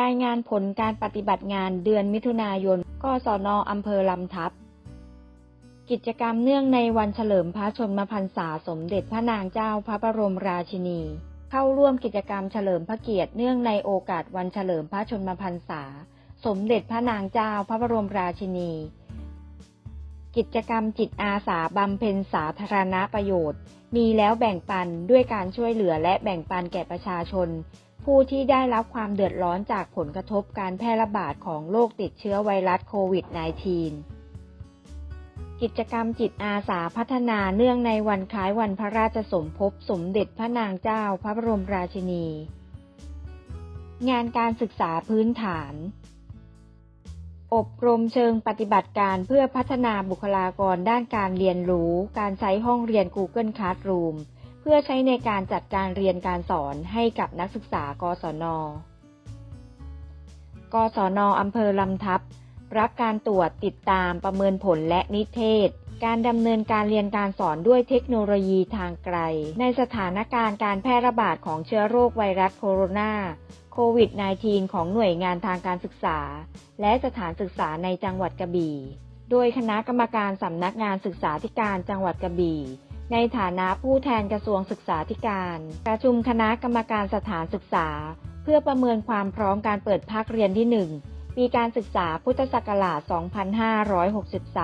รายงานผลการปฏิบัติงานเดือนมิถุนายน กศนอำเภอลำทับ กิจกรรมเนื่องในวันเฉลิมพระชนมพรรษาสมเด็จพระนางเจ้าพระบรมราชินี เข้าร่วมกิจกรรมเฉลิมพระเกียรติเนื่องในโอกาสวันเฉลิมพระชนมพรรษา สมเด็จพระนางเจ้าพระบรมราชินี กิจกรรมจิตอาสาบำเพ็ญสาธารณประโยชน์ มีแล้วแบ่งปันด้วยการช่วยเหลือและแบ่งปันแก่ประชาชน ผู้ที่ได้รับความเดือดร้อนจากผลกระทบการแพร่ระบาดของโรคติดเชื้อไวรัสโควิด -19 กิจกรรมจิตอาสาพัฒนาเนื่องในวันคล้ายวันพระราชสมภพสมเด็จพระนางเจ้าพระบรมราชินี งานการศึกษาพื้นฐาน อบรมเชิงปฏิบัติการเพื่อพัฒนาบุคลากรด้านการเรียนรู้ การใช้ห้องเรียน Google Classroom เพื่อใช้ในการจัดการเรียนการสอนให้กับนักศึกษากศน กศนอำเภอลำทับ รับการตรวจติดตามประเมินผลและนิเทศ การดำเนินการเรียนการสอนด้วยเทคโนโลยีทางไกล ในสถานการณ์การแพร่ระบาดของเชื้อโรคไวรัสโคโรนาโควิด -19 ของหน่วยงานทางการศึกษา และสถานศึกษาในจังหวัดกระบี่ โดยคณะกรรมการสำนักงานศึกษาธิการจังหวัดกระบี่ ในฐานะผู้แทนกระทรวงศึกษาธิการ ประชุมคณะกรรมการสถานศึกษา เพื่อประเมินความพร้อมการเปิดภาคเรียนที่ 1 ปีการศึกษาพุทธศักราช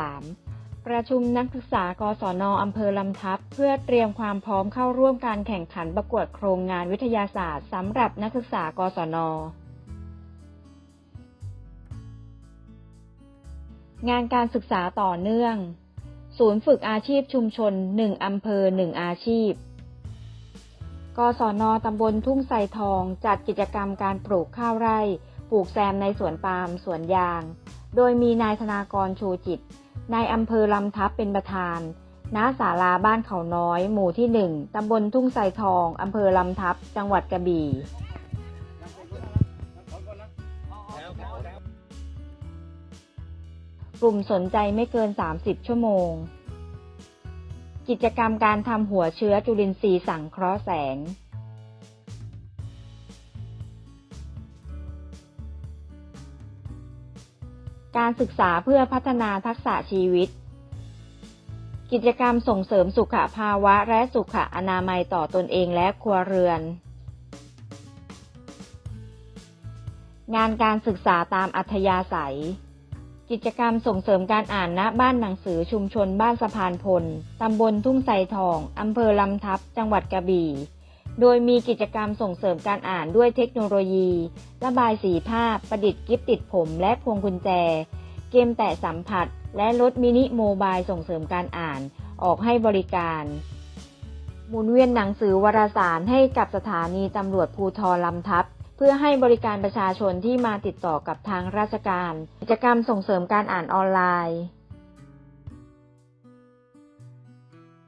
2563 ประชุมนักศึกษากศนอำเภอลำทับ เพื่อเตรียมความพร้อมเข้าร่วมการแข่งขันประกวดโครงงานวิทยาศาสตร์สำหรับนักศึกษากศนงานการศึกษาต่อเนื่อง ศูนย์ฝึกอาชีพชุมชน 1 อำเภอ 1 อาชีพ กศนตำบลทุ่งไทรทองจัดกิจกรรมการปลูกข้าวไร่ ปลูกแซมในสวนปาล์มสวนยาง โดยมีนายธนากรชูจิต นายอำเภอลำทับเป็นประธาน ณ ศาลาบ้านเขาน้อย หมู่ที่ 1 ตำบลทุ่งไทรทอง อำเภอลำทับ จังหวัดกระบี่ กลุ่มสนใจไม่เกิน 30 ชั่วโมง กิจกรรมการทำหัวเชื้อจุลินทรีย์สังเคราะห์แสง การศึกษาเพื่อพัฒนาทักษะชีวิต กิจกรรมส่งเสริมสุขภาวะและสุขอนามัยต่อตนเองและครัวเรือนงานการศึกษาตามอัธยาศัย กิจกรรมส่งเสริมการอ่านณบ้านหนังสือชุมชนบ้านสะพานพล ตำบลทุ่งไทรทอง อำเภอลำทับ จังหวัดกระบี่ โดยมีกิจกรรมส่งเสริมการอ่านด้วยเทคโนโลยี ระบายสีภาพ ประดิษฐ์กิฟติดผมและพวงกุญแจ เกมแตะสัมผัส และรถมินิโมบายส่งเสริมการอ่านออกให้บริการ หมุนเวียนหนังสือวารสารให้กับสถานีตำรวจภูทรลำทับ เพื่อให้บริการประชาชนที่มาติดต่อกับทางราชการ กิจกรรมส่งเสริมการอ่านออนไลน์